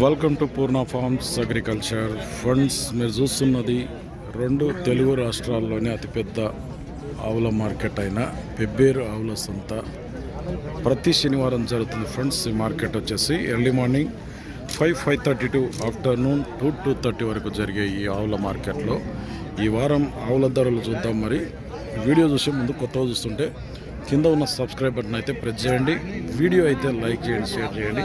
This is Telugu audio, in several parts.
Welcome to Purna farms agriculture funds మీరు చూస్తున్నది రెండు తెలుగు రాష్ట్రాల్లోనే అతిపెద్ద ఆవుల మార్కెట్ అయిన పెబ్బేరు ఆవుల సంత. ప్రతి శనివారం జరుగుతుంది ఫ్రెండ్స్ ఈ మార్కెట్ వచ్చేసి early morning five five thirty to afternoon two two thirty వరకు జరిగే ఈ ఆవుల మార్కెట్లో. ఈ వారం ఆవుల ధరలు చూద్దాం మరి. వీడియో చూసే ముందు కొత్తగా చూస్తుంటే కింద ఉన్న సబ్స్క్రైబ్ బటన్ అయితే ప్రెస్ చేయండి. వీడియో అయితే లైక్ చేయండి షేర్ చేయండి.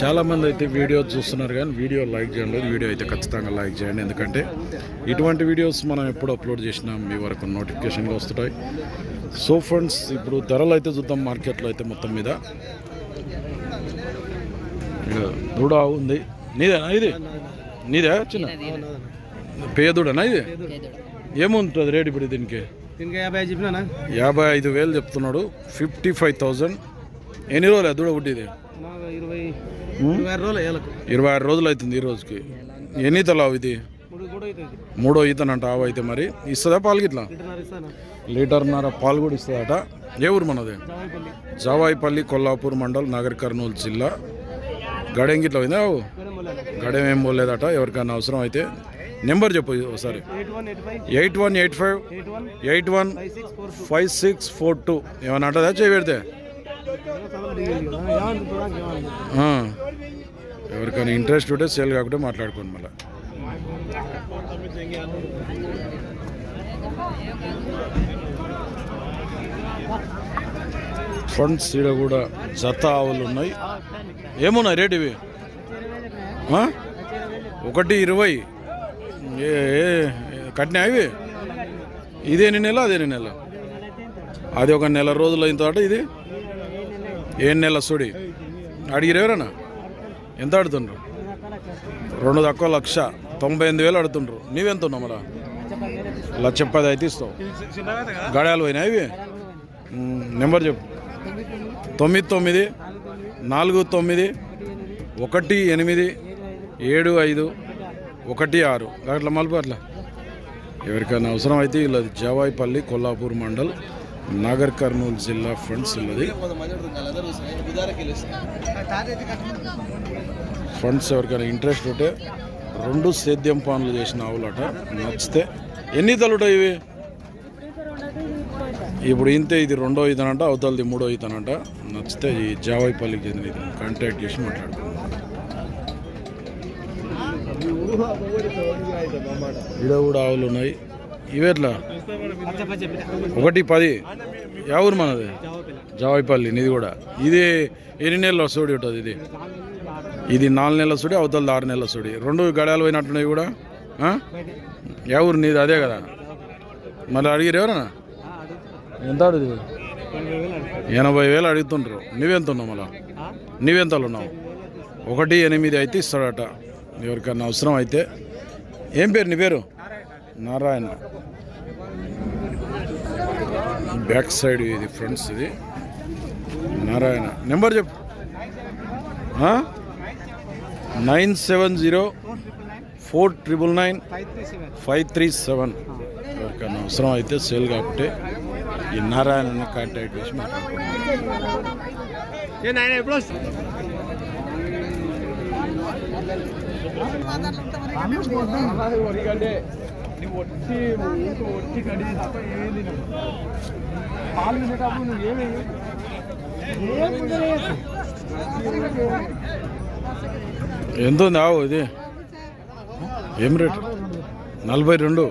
చాలామంది అయితే వీడియో చూస్తున్నారు కానీ వీడియో లైక్ చేయండి వీడియో అయితే ఖచ్చితంగా లైక్ చేయండి. ఎందుకంటే ఇటువంటి వీడియోస్ మనం ఎప్పుడు అప్లోడ్ చేసినా మీ వరకు నోటిఫికేషన్గా వస్తుంటాయి సో ఫ్రెండ్స్ ఇప్పుడు ధరలు అయితే చూద్దాం. మార్కెట్లో అయితే మొత్తం మీద. దూడ ఉంది. నీదేనా ఇది? నీదే చిన్న? పేదూడనా ఇది? ఏముంటుంది రేట్ ఇప్పుడు దీనికి? యాభై ఐదు వేలు చెప్తున్నాడు. ఫిఫ్టీ ఫైవ్ థౌజండ్ ఎన్ని రోజులు దూడ పుట్టిది? ఇరవై ఆరు రోజులు అవుతుంది ఈ రోజుకి. ఎన్ని తలావు ఇది? మూడు ఈతనంట ఆవు అయితే మరి. ఇస్తుందా పాలు గిట్లా? లీటర్న్నర పాలు కూడా ఇస్తుందట. ఏ ఊరు మనది? జావాయిపల్లి కొల్లాపూర్ మండల్ నాగర్ కర్నూలు జిల్లా. గడెం గిట్ల పోయిందా గడెం ఏం పోలేదట ఎవరికైనా అవసరం అయితే. నెంబర్ చెప్పు ఒకసారి. Eight one eight five. Eight one five six four two. ఏమన్నా అంటదా చేయి పెడితే? ఆ. ఎవరికైనా ఇంట్రెస్ట్ ఉంటే సేల్ కాకుంటే మాట్లాడుకోండి మళ్ళీ. ఫండ్స్ ఈడ కూడా జత ఆవులు ఉన్నాయి. ఏమున్నాయి రేట్ ఇవి? ఒకటి ఇరవై. ఏ కట్టినా ఇవి? ఇదేని నెల అదేని నెల. అది ఒక నెల రోజులు అయిన తర్వాత ఇది? ఏ నెల సుడి? అడిగిరు ఎవరన్నా? ఎంత అడుతుండ్రు రెండు తక్కువ లక్ష తొంభై ఎనిమిది వేలు అడుతుండ్రు నీవెంత ఉన్నావు మరా? లక్ష పది అయితే ఇస్తావు. గడియాలు పోయినా ఇవి? నెంబర్ చెప్పు. తొమ్మిది తొమ్మిది నాలుగు తొమ్మిది ఒకటి ఎనిమిది ఏడు ఐదు ఒకటి ఆరు. అట్లా మలుపు అట్లా. ఎవరికైనా అవసరం అయితే ఇల్లది జవాయిపల్లి కొల్లాపూర్ మండల్ నాగర్ కర్నూలు జిల్లా ఫ్రెండ్స్ ఇల్లది ఫ్రెండ్స్ ఎవరికైనా ఇంట్రెస్ట్ ఉంటే రెండు సేద్యం పనులు చేసిన ఆవులట నచ్చితే. ఎన్ని తలుంటాయి ఇవి? ఇప్పుడు ఇంతే ఇది రెండో ఇతనంట అవతలది మూడో ఇతనంట నచ్చితే ఈ జావాయిపల్లికి చెందిన ఇతను కాంటాక్ట్ చేసి మాట్లాడుకుందాం. ఈడ కూడా ఆవులు ఉన్నాయి. ఇవేట్లా ఒకటి పది. ఎవరు మనది? జావాయిపల్లి ఇది కూడా. ఇది ఎన్ని నెలల సూడి ఉంటుంది ఇది? ఇది నాలుగు నెలల సూడి అవతల ఆరు నెలల సూడి. రెండు గడాలు పోయినట్టున్నాయి కూడా? ఎవరు ఊరు నీది అదే కదా? మళ్ళీ అడిగిరు ఎవరన్నా? ఎంత అడుగుతుంది ఎనభై వేలు అడుగుతుండ్రు. నువ్వెంత ఉన్నావు మళ్ళా? నువ్వెంతలు ఉన్నావు? ఒకటి ఎనిమిది అయితే ఇస్తాడట. ఎవరికన్నా అవసరం అయితే. ఏం పేరు నీ పేరు? నారాయణ. బ్యాక్ సైడ్ ఇది ఫ్రంట్స్ ఇది. నారాయణ. నెంబర్ చెప్పు. Nine seven zero four triple nine five three seven. ఎవరికైనా అవసరం అయితే సేల్ కాబట్టి ఈ నారాయణని కాంటాక్ట్ చేసి ఎందుకంటే నువ్వు వచ్చి ఊరితో వచ్చి కడిగి తప్ప మాట్లాడుకోండి ఏ నాయన ఎప్పుడు ఎంత ఉంది ఆవు ఇది? ఏం రేట్? నలభై రెండు.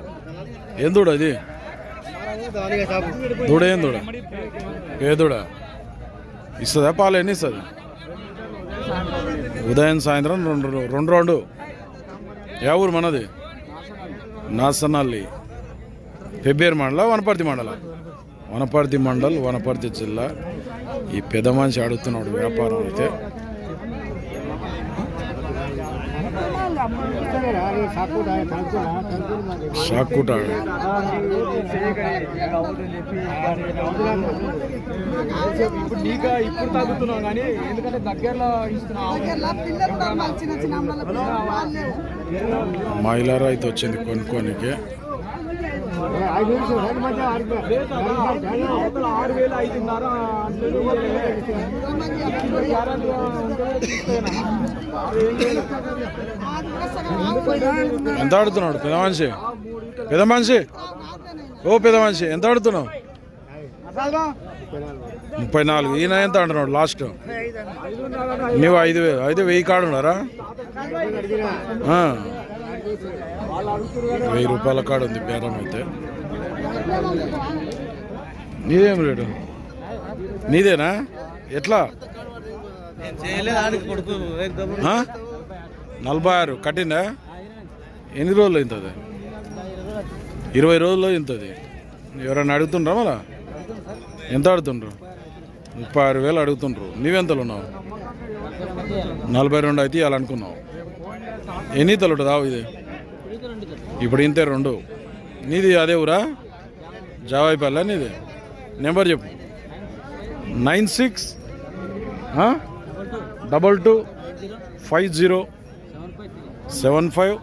ఏం దూడ అది? దూడ ఏం దూడ? ఏ దూడ? ఇస్తుందా? పాలు ఎన్ని ఇస్తుంది? ఉదయం సాయంత్రం రెండు రెండు రెండు. యా ఊరు మనది? నాసనల్లి. పెబ్బేరు మండల వనపర్తి మండల? వనపర్తి మండల్ వనపర్తి జిల్లా. ఈ పెద్ద మనిషి అడుగుతున్నాడు వ్యాపారం అయితే. కుట్టాడు. ఇప్పుడు నీకా ఇప్పుడు తగ్గుతున్నావు కానీ ఎందుకంటే దగ్గరలో ఇస్తున్నావు మైలారా అయితే వచ్చింది కొనుక్కోనికి. ఆరు వేలు ఐదున్నర. ఎంత ఆడుతున్నాడు? పెద్ద మనిషి పెద్ద మనిషి ఓ పెద్ద మనిషి ఎంత ఆడుతున్నావు? ముప్పై నాలుగు. ఈయన ఎంత అంటున్నాడు లాస్ట్? నువ్వు ఐదు వేలు. అయితే వెయ్యి కాడు ఉన్నారా? వెయ్యి రూపాయల కాడు ఉంది బేరం అయితే. నీదేం రేటు? నీదేనా? ఎట్లా? నలభై ఆరు. కట్టిందా? ఎన్ని రోజులు ఇంతది ఇరవై రోజుల్లో ఇంతది ఎవరైనా అడుగుతుండ్రా మళ్ళా? ఎంత అడుగుతుండ్రు ముప్పై ఆరు వేలు అడుగుతుండ్రు. నువ్వెంతలు ఉన్నావు నలభై రెండు అయితే ఇవ్వాలనుకున్నావు ఎన్ని ఈతలు రావు ఇది? ఇప్పుడు ఇంతే రెండు. నీది అదే ఊరా? జావాయిపల్లె నీది? నెంబర్ చెప్పు. Nine six double two five zero seven five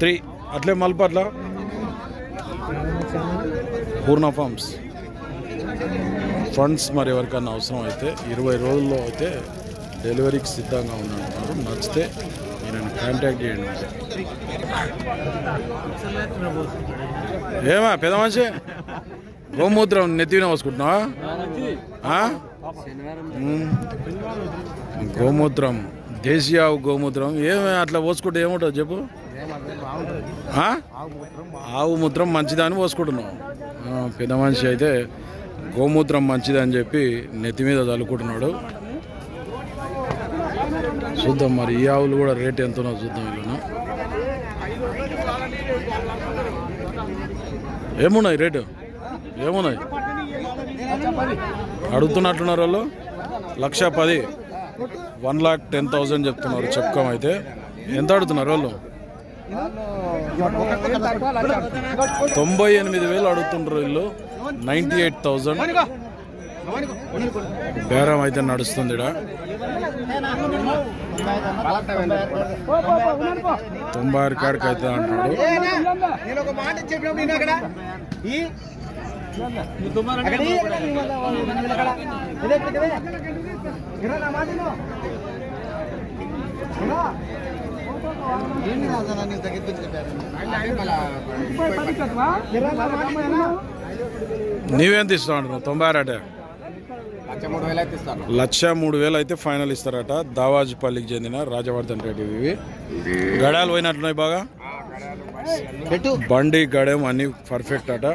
three. అట్లే మల్పట్ల పూర్ణ ఫార్మ్స్. ఫండ్స్ మరి ఎవరికైనా అవసరం అయితే ఇరవై రోజుల్లో అయితే డెలివరీకి సిద్ధంగా ఉన్నారు నచ్చితే నేను కాంటాక్ట్ చేయండి ఏమా పెద్ద మనిషి? గోమూత్రం నెత్తిన పోసుకుంటున్నావా? గోమూత్రం దేశీయ ఆవు గోమూత్రం ఏమి అట్లా పోసుకుంటే ఏముంటుంది చెప్పు. ఆవు మూత్రం మంచిదని పోసుకుంటున్నావు. పెద్ద మనిషి అయితే గోమూత్రం మంచిదని చెప్పి నెత్తి మీద చల్లుకుంటున్నాడు చూద్దాం మరి ఈ ఆవులు కూడా రేట్ ఎంతనో చూద్దాం వీళ్ళను ఏమున్నాయి రేటు? ఏమున్నాయి? అడుగుతున్నట్లున్నారు వాళ్ళు. లక్ష పది. వన్ లాక్ టెన్ థౌజండ్ చెప్తున్నారు చెప్పుకోం అయితే. ఎంత అడుగుతున్నారు వాళ్ళు? తొంభై ఎనిమిది వేలు అడుగుతుండ్రు వీళ్ళు. నైంటీ ఎయిట్ థౌజండ్ బేరం అయితే నడుస్తుంది. తొంభై ఆరు కాడికి అయితే అంటున్నాడు. నేను ఒక మాట నీవేం తీస్తావు అంటున్నావు తొంభై ఆరు అంటే లక్ష మూడు వేలు అయితే ఇస్తాను. లక్ష మూడు వేలు అయితే ఫైనల్ ఇస్తారట. దావాజుపల్లికి చెందిన రాజవర్ధన్ రెడ్డి ఇవి. గడాలు పోయినట్లున్నాయి బాగా? బండి గడెం అన్ని పర్ఫెక్ట్ అట.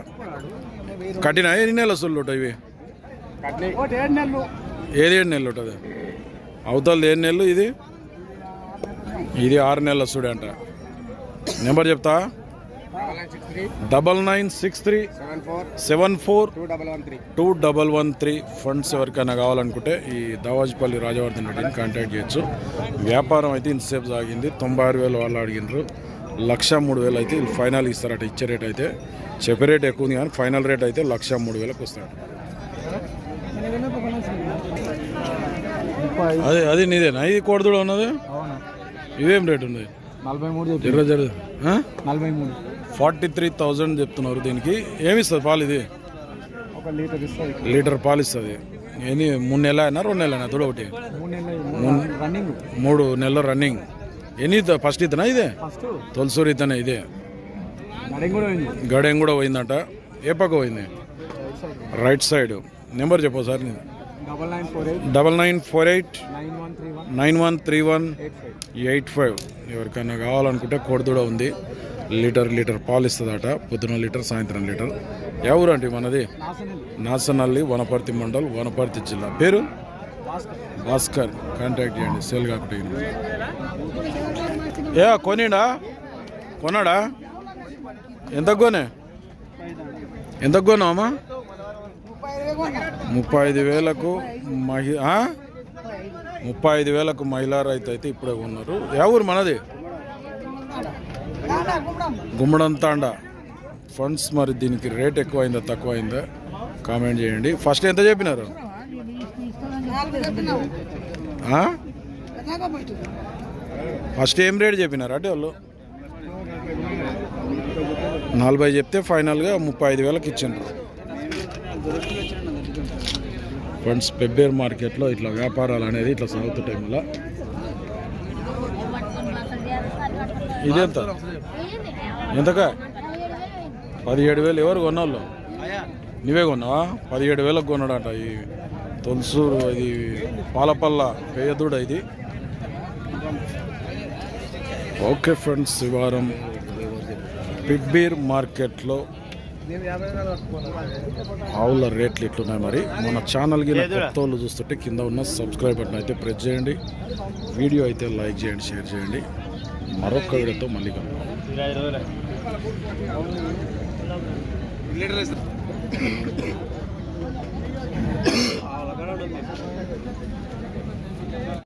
కట్టిన? ఎన్ని నెలల ఉంటాయి ఇవి? ఏది ఏడు నెలలు ఉంటుంది? అవతలది ఏడు నెలలు ఇది? ఇది ఆరు నెలల సుడి అంట నెంబర్ చెప్తా? Double nine six three seven four seven four two double one three. Two double one three funds ఎవరికైనా కావాలనుకుంటే ఈ దావాజ్పల్లి రాజవర్ధన్ రెడ్డిని కాంటాక్ట్ చేయొచ్చు. వ్యాపారం అయితే ఇంతసేపు సాగింది. తొంభై ఆరు వేలు వాళ్ళు అడిగినారు. లక్ష మూడు వేలు అయితే ఫైనల్ ఇస్తారట. ఇచ్చే రేట్ అయితే చెప్పే రేట్ ఎక్కువ ఉంది కానీ ఫైనల్ రేట్ అయితే లక్ష మూడు వేలకు వస్తాడు అదే అది నీదేనా? ఇది కోడదూడ ఉన్నది? అవునా? ఇదేం రేట్ ఉంది నలభై మూడు జర నలభై మూడు. ఫార్టీ త్రీ థౌజండ్ చెప్తున్నారు దీనికి. ఏమి ఇస్తుంది పాలు ఇది? లీటర్ పాలు ఇస్తుంది. ఏంది మూడు నెలల అయినా రెండు నెలల అయినా? తోడు ఒకటి. మూడు నెలలు రన్నింగ్. మూడు నెలల రన్నింగ్. ఎన్ని ఫస్ట్ ఇతనా ఇదే? తొలసూరు ఇతనే ఇదే? గడెం కూడా పోయిందంట. ఏ పక్క పోయింది? Right side. నెంబర్ చెప్పు sir nine four eight. Double nine four eight. Nine one three one. Eight five. Eight five. ఎవరికైనా కావాలనుకుంటే కోడిదూడ ఉంది. లీటర్ లీటర్ పాలు ఇస్తుందట పొద్దున లీటర్ సాయంత్రం లీటర్. ఎవరు అంటే మనది? నాసనల్లి వనపర్తి మండల్ వనపర్తి జిల్లా. పేరు? భాస్కర్. కాంటాక్ట్ చేయండి సేల్ కాకుండా ఏ కొనిడా? కొన్నాడా? ఎంత కొనే? ఎంత కొన్నామా ముప్పై ఐదు వేలకు మహి ముప్పై ఐదు వేలకు మహిళా రైతు అయితే ఇప్పుడే ఉన్నారు ఏ ఊరు మనది? గుమ్మడం తాండ. ఫండ్స్ మరి దీనికి రేట్ ఎక్కువైందా తక్కువైందా? కామెంట్ చేయండి. ఫస్ట్ ఎంత చెప్పినారు? ఫస్ట్ ఏం రేట్ చెప్పినారు? అంటే వాళ్ళు. నలభై చెప్తే ఫైనల్గా ముప్పై ఐదు వేలకు ఇచ్చిండ్రు. ఫండ్స్ పెబ్బేర్ మార్కెట్లో ఇట్లా వ్యాపారాలు అనేది ఇట్లా సాగుతుంటాయి టైంలో ఇదెంత ఎంతకా? పదిహేడు వేలు ఎవరు కొన్నాళ్ళు? నువ్వే కొన్నావా? పదిహేడు వేలకు కొన్నాడట ఈ తొలసూరు ఇది పాలపల్ల పేదూడ ఇది. ఓకే ఫ్రెండ్స్ ఈ వారం పిబ్బీర్ మార్కెట్లో ఆవుల రేట్లు ఇట్లున్నాయి మరి. మన ఛానల్కి కొత్త చూస్తుంటే కింద ఉన్న సబ్స్క్రైబ్ బటన్ అయితే ప్రెస్ చేయండి. వీడియో అయితే లైక్ చేయండి షేర్ చేయండి. మరొక వీడియోతో మళ్ళీ కలుద్దాం లీటర్